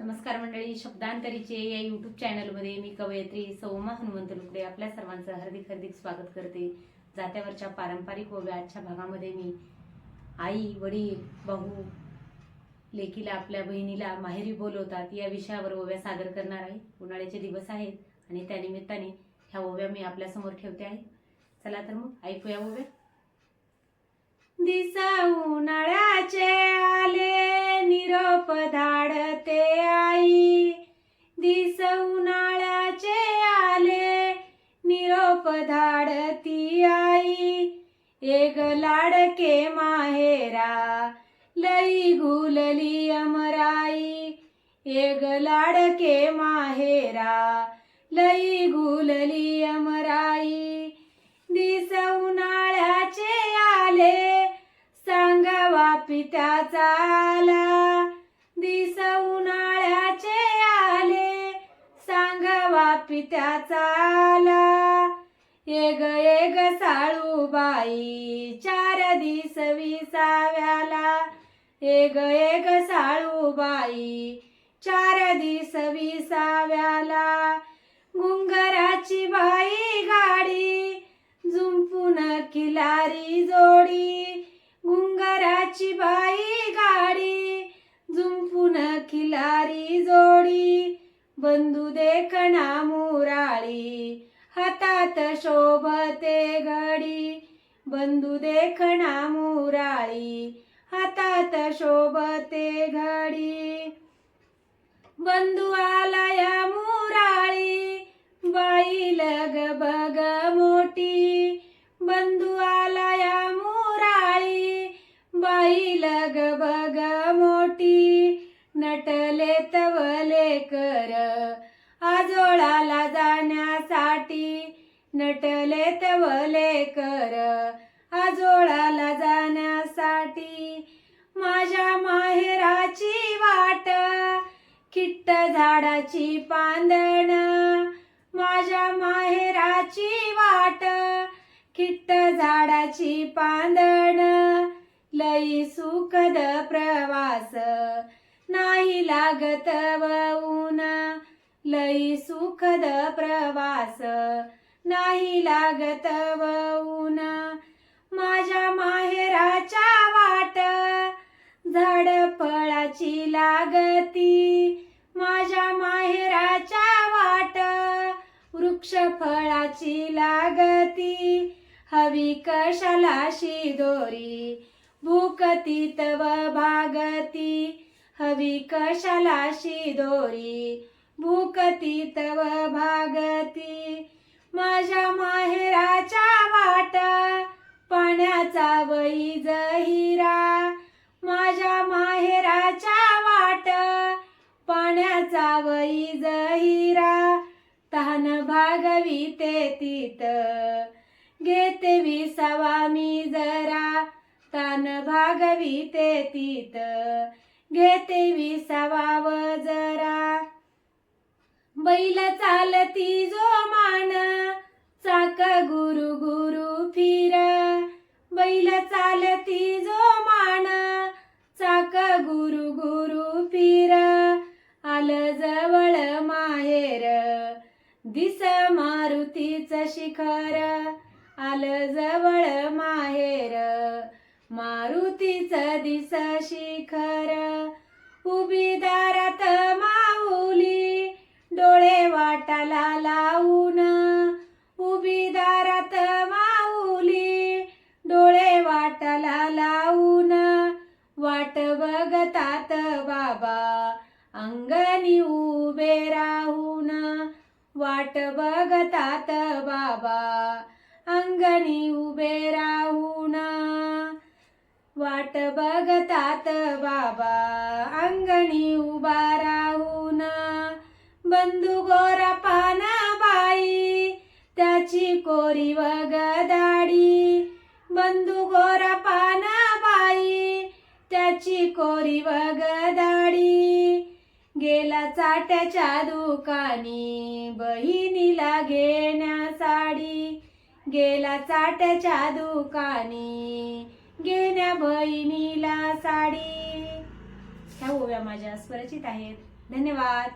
नमस्कार मंडळी शब्दांतरीचे या युट्यूब चॅनलमध्ये मी कवयित्री सौमा हनुमंत लुकडे आपल्या सर्वांचं हार्दिक हार्दिक स्वागत करते. जात्यावरच्या पारंपरिक ओव्या आजच्या भागामध्ये मी आई वडील भाऊ लेकीला आपल्या बहिणीला माहेरी बोलवतात. या विषयावर ओव्या सादर करणार आहे. उन्हाळ्याचे दिवस आहेत आणि त्यानिमित्ताने ह्या ओव्या मी आपल्यासमोर ठेवते आहे. चला तर मग ऐकूया ओव्या. दिसा उन्हाळ्याचे आले निरोप एक लाडके माहेरा लई गुलली अमराई. एक लाडके माहेरा लई गुलली अमराई. दिस उन्हाळ्याचे आले सांगावा पित्याचा आला. दिस उन्हाळ्याचे आले सांगावा पित्याचा आला. एक साळूबाई चार दिस विसाव्याला. एग एग साळूबाई चार दिस विसाव्याला. गुंगराची बाई गाडी झुंपून किलारी जोडी. गुंगराची बाई गाडी झुंपून किलारी जोडी. बंधू देखणा मुराळी हातात शोभते बंधू देखणा मुराळी हातात शोभते घडी. बंधू आला या मुराळी बाई लग बग मोठी. बंधू आला या मुराळी बाई लग बग मोठी. नटले तवले कर आजोळाला जाण्यासाठी नटले तवले कर. झाडाची पांदण माझ्या माहेराची वाट किट्ट झाडाची पांदण लई सुखद प्रवास नाही लागत ऊन लई सुखद प्रवास नाही लागत ऊन माझ्या माहेराच्या वाट झाड फळाची लागती वृक्ष फळाची लागती. हवी कशाला शिदोरी? भूकती तव भागती. हवी कशाला शिदोरी? भूकती तव भागती. माझ्या माहेराच्या वाट पाण्याचा वैज भागवी ते तीत. घेते विसावा मी जरा. तान भागवी ते तीत. घेते विसावा व जरा. बैल चालती जो मान. चाक गुरु गुरु दिस मारुतीच शिखर आल जवळ माहेर. मारुतीच दिस शिखर उभी दारात माऊली डोळे वाटाला लावून. उभी दारात माऊली डोळे वाटाला लावून. वाट बघतात बाबा अंगणी उभे वाट बघतात बाबा. अंगणी उभे राहून. वाट बघतात बाबा. अंगणी उभा राहून. बंधू गोरा पाना बाई. त्याची कोरी वगदाडी बंधू गोरा पाना बाई. त्याची कोरी वगदाडी गेला चाट्याच्या दुकानी बहिणीला घेण्या साडी. गेला चाट्याच्या दुकानी घेण्या बहिणीला साडी. ह्या ओव्या माझ्या स्वरचित आहेत. धन्यवाद.